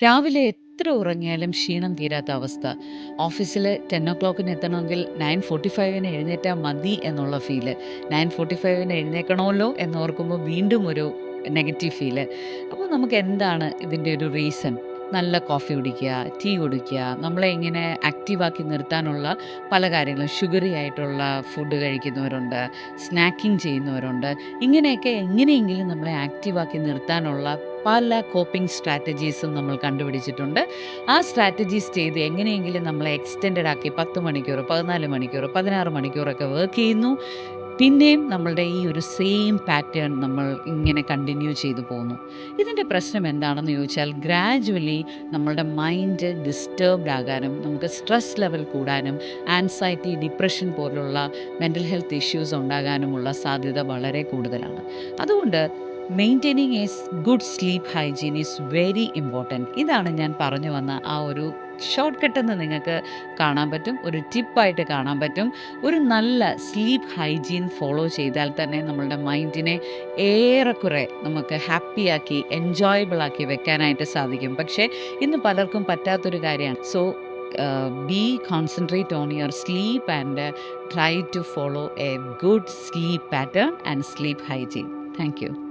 രാവിലെ എത്ര ഉറങ്ങിയാലും ക്ഷീണം തീരാത്ത അവസ്ഥ. ഓഫീസിൽ ടെൻ ഒ ക്ലോക്കിന് എത്തണമെങ്കിൽ നയൻ ഫോർട്ടി ഫൈവിന് എഴുന്നേറ്റാൽ മതി എന്നുള്ള ഫീൽ. 9:45ന് എഴുന്നേൽക്കണമല്ലോ എന്നോർക്കുമ്പോൾ വീണ്ടും ഒരു നെഗറ്റീവ് ഫീൽ. അപ്പോൾ നമുക്ക് എന്താണ് ഇതിന്റെ ഒരു റീസൺ? നല്ല കോഫി കുടിക്കുക, ടീ കുടിക്കുക, നമ്മളെ ഇങ്ങനെ ആക്റ്റീവാക്കി നിർത്താനുള്ള പല കാര്യങ്ങളും ഷുഗറി ആയിട്ടുള്ള ഫുഡ് കഴിക്കുന്നവരുണ്ട്, സ്നാക്കിങ് ചെയ്യുന്നവരുണ്ട്. ഇങ്ങനെയൊക്കെ എങ്ങനെയെങ്കിലും നമ്മളെ ആക്റ്റീവാക്കി നിർത്താനുള്ള പല കോപ്പിംഗ് സ്ട്രാറ്റജീസും നമ്മൾ കണ്ടുപിടിച്ചിട്ടുണ്ട്. ആ സ്ട്രാറ്റജീസ് ചെയ്ത് എങ്ങനെയെങ്കിലും നമ്മളെ എക്സ്റ്റെൻഡഡ് ആക്കി 10 മണിക്കൂർ, 14 മണിക്കൂർ, 16 മണിക്കൂറൊക്കെ വർക്ക് ചെയ്യുന്നു. പിന്നെയും നമ്മളുടെ ഈ ഒരു സെയിം പാറ്റേൺ നമ്മൾ ഇങ്ങനെ കണ്ടിന്യൂ ചെയ്തു പോകുന്നു. ഇതിന്റെ പ്രശ്നം എന്താണെന്ന് ചോദിച്ചാൽ ഗ്രാജുവലി നമ്മളുടെ മൈൻഡ് ഡിസ്റ്റർബ്ഡ് ആകാനും, നമുക്ക് സ്ട്രെസ് ലെവൽ കൂടാനും, ആൻസൈറ്റി, ഡിപ്രഷൻ പോലുള്ള മെന്റൽ ഹെൽത്ത് ഇഷ്യൂസ് ഉണ്ടാകാനുമുള്ള സാധ്യത വളരെ കൂടുതലാണ്. അതുകൊണ്ട് maintaining is good sleep hygiene is very important. ഇതാണ് ഞാൻ പറഞ്ഞു വന്ന ആ ഒരു ഷോർട്ട് കട്ട് എന്ന് നിങ്ങൾക്ക് കാണാൻ പറ്റും. ഒരു ടിപ്പായിട്ട് കാണാൻ പറ്റും. ഒരു നല്ല സ്ലീപ്പ് ഹൈജീൻ ഫോളോ ചെയ്താൽ തന്നെ നമ്മളുടെ മൈൻഡിനെ ഏറെക്കുറെ നമുക്ക് ഹാപ്പിയാക്കി, എൻജോയബിളാക്കി വെക്കാനായിട്ട് സാധിക്കും. പക്ഷേ ഇന്ന് പലർക്കും പറ്റാത്തൊരു കാര്യമാണ്. So be concentrate on your sleep and try to follow a good sleep pattern and sleep hygiene thank you.